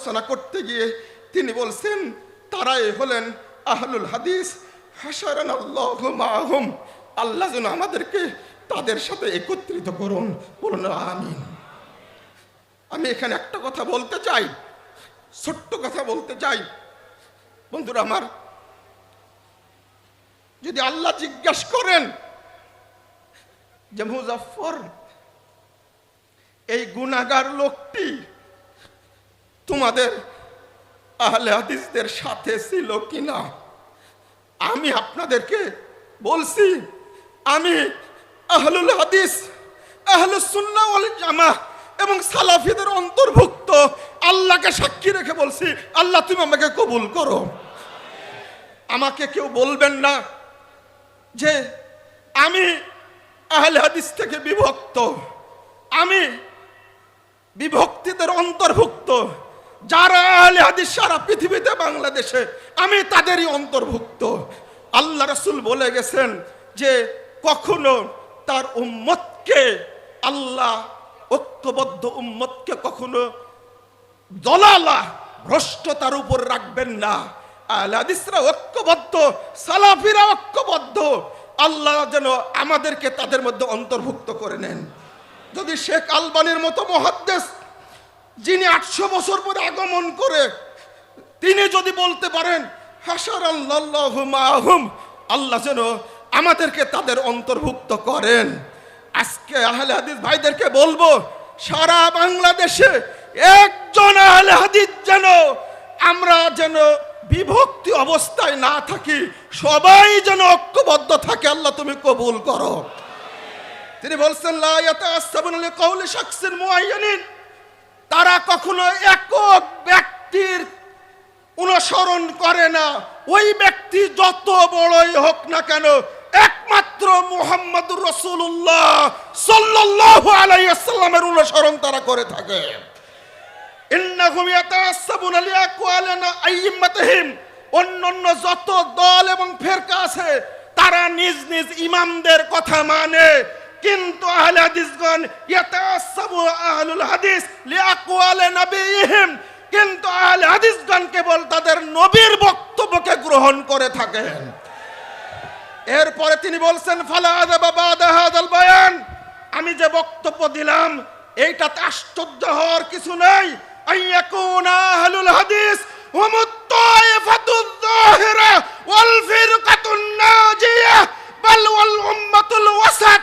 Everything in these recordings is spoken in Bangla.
আলোচনা করতে গিয়ে তিনি বলছেন, তারাই হলেন আহলুল হাদিস হাসারান আল্লাহ যেন আমাদেরকে তাদের সাথে একত্রিত করুন। বলুন, আমিন। আমি এখানে একটা কথা বলতে চাই, ছোট্ট কথা বলতে চাই। বন্ধুরা আমার, যদি আল্লাহ জিজ্ঞাসা করেন যে মুজাফর এই গুনাগার লোকটি তোমাদের আহলে হাদিসদের সাথে ছিল কিনা? আমি আপনাদেরকে বলছি, আমি আহলুল হাদিস আহলুস সুন্নাহ ওয়াল জামা এবং সালাফিদের অন্তর্ভুক্ত আল্লাহকে সাক্ষী রেখে বলছি, আল্লাহ তুমি আমাকে কবুল করো। আমাকে কেউ বলবেন না যে আমি আহলে হাদিস থেকে বিভক্ত, আমি বিভক্তিদের অন্তর্ভুক্ত। যারা আহলে হাদিস সারা পৃথিবীতে, বাংলাদেশে, আমি তাদেরই অন্তর্ভুক্ত। আল্লাহ রসুল বলে গেছেন যে, কখনো তার উম্মতকে, আল্লাহ ঐক্যবদ্ধ উম্মতকে কখনো দলালা, ভ্রষ্টতার উপর রাখবেন না। আহলে হাদিসরা ঐক্যবদ্ধ, সালাফিরা ঐক্যবদ্ধ। আল্লাহ যেন আমাদেরকে তাদের মধ্যে অন্তর্ভুক্ত করে নেন। যদি শেখ আলবানির মতো মহাদ্দেশ যিনি আটশো বছর পরে আগমন করে, তিনি যদি বলতে পারেন হাসার আল্লাহ মাহুম, আল্লাহ যেন আমাদেরকে তাদের অন্তর্ভুক্ত করেন। আজকে আহলে হাদিস ভাইদেরকে বলব, সারা বাংলাদেশে একজন আহলে হাদিস যেন আমরা যেন বিভক্তি অবস্থায় না থাকি, সবাই যেন ঐক্যবদ্ধ থাকে, আল্লাহ তুমি কবুল করো। তিনি বলছেন, লা ইয়াতাআসসাবুন লিকাউলি শাখসিন মুআয়্যানিন তারা কখনো একক ব্যক্তির অনুসরণ করে না। ওই ব্যক্তি যত বড়ই হোক না কেন, একমাত্র মুহাম্মদুর রসুল্লাহ সাল্লাল্লাহু আলাইসাল্লামের অনুসরণ তারা করে থাকে। অন্যান্য যত দল এবং ফেরকা আছে, তারা নিজ নিজ ইমামদের কথা মানে। কিন্তু আহলে হাদিসগণ ইয়াতাসাবু আহলুল হাদিস নবীহিম কিন্তু আহলে হাদিসগণ কেবল তাদের নবীর বক্তব্যকে গ্রহণ করে এরপরে তিনি বলছেন, ফালা আযাবা বাদা বায়ান। আমি যে বক্তব্য দিলাম এইটা আশ্চর্য হওয়ার কিছু নেই। আইয়াকুনা আহলুল হাদিস হুম তায়ফাতুয ওয়াল উম্মাতুল ওয়াসাত।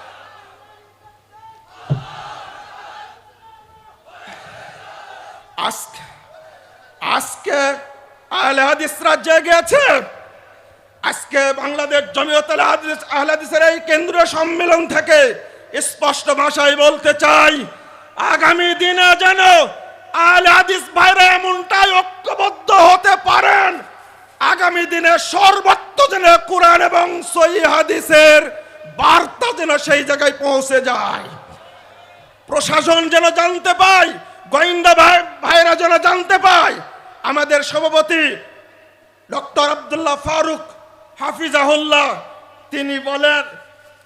আজকে আজকে আহলে হাদিসরা জেগে আছে আজকে বাংলাদেশ জমিয়ত আহলে হাদিসের এই কেন্দ্রীয় সম্মেলন থেকে স্পষ্ট ভাষায় বলতে চাই, আগামী দিনে যেন আহলে হাদিস ভাইরা এমনটাই ঐক্যবদ্ধ হতে পারেন, আগামী দিনে সর্বত্র যেন কোরআন এবং সহি হাদিসের বার্তা যেন সেই জায়গায় পৌঁছে যায়। প্রশাসন যেন জানতে পায় গোয়েন্দা ভাই ভাইরা যেন জানতে পায়, আমাদের সভাপতি ডক্টর আব্দুল্লাহ ফারুক হাফিজাহুল্লাহ, তিনি বলেন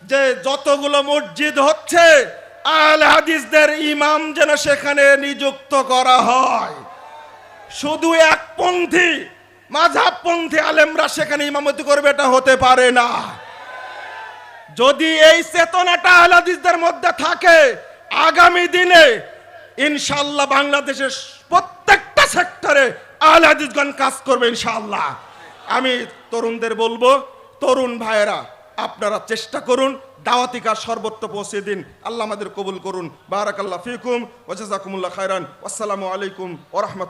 যে যতগুলো মসজিদ হচ্ছে আল হাদিসদের ইমাম যেন সেখানে নিযুক্ত করা হয়। শুধু একপন্থী মাঝাবপন্থী আলেমরা সেখানে ইমামতি করবে, এটা হতে পারে না। যদি এই চেতনাটা আহলাদিসদের মধ্যে থাকে, আগামী দিনে ইনশাল্লাহ বাংলাদেশের প্রত্যেকটা সেক্টরে আহলাদিসগণ কাজ করবে ইনশাল্লাহ আমি তরুণদের বলব, তরুণ ভাইয়েরা, আপনারা চেষ্টা করুন, দাওয়াতি কাজ সর্বত্র পৌঁছে দিন। আল্লাহ আমাদের কবুল করুন। বারাকাল্লাহ ফিকুম ওজাজাকুমুল্লাহ খায়রান। আসসালামু আলাইকুম ওরহমত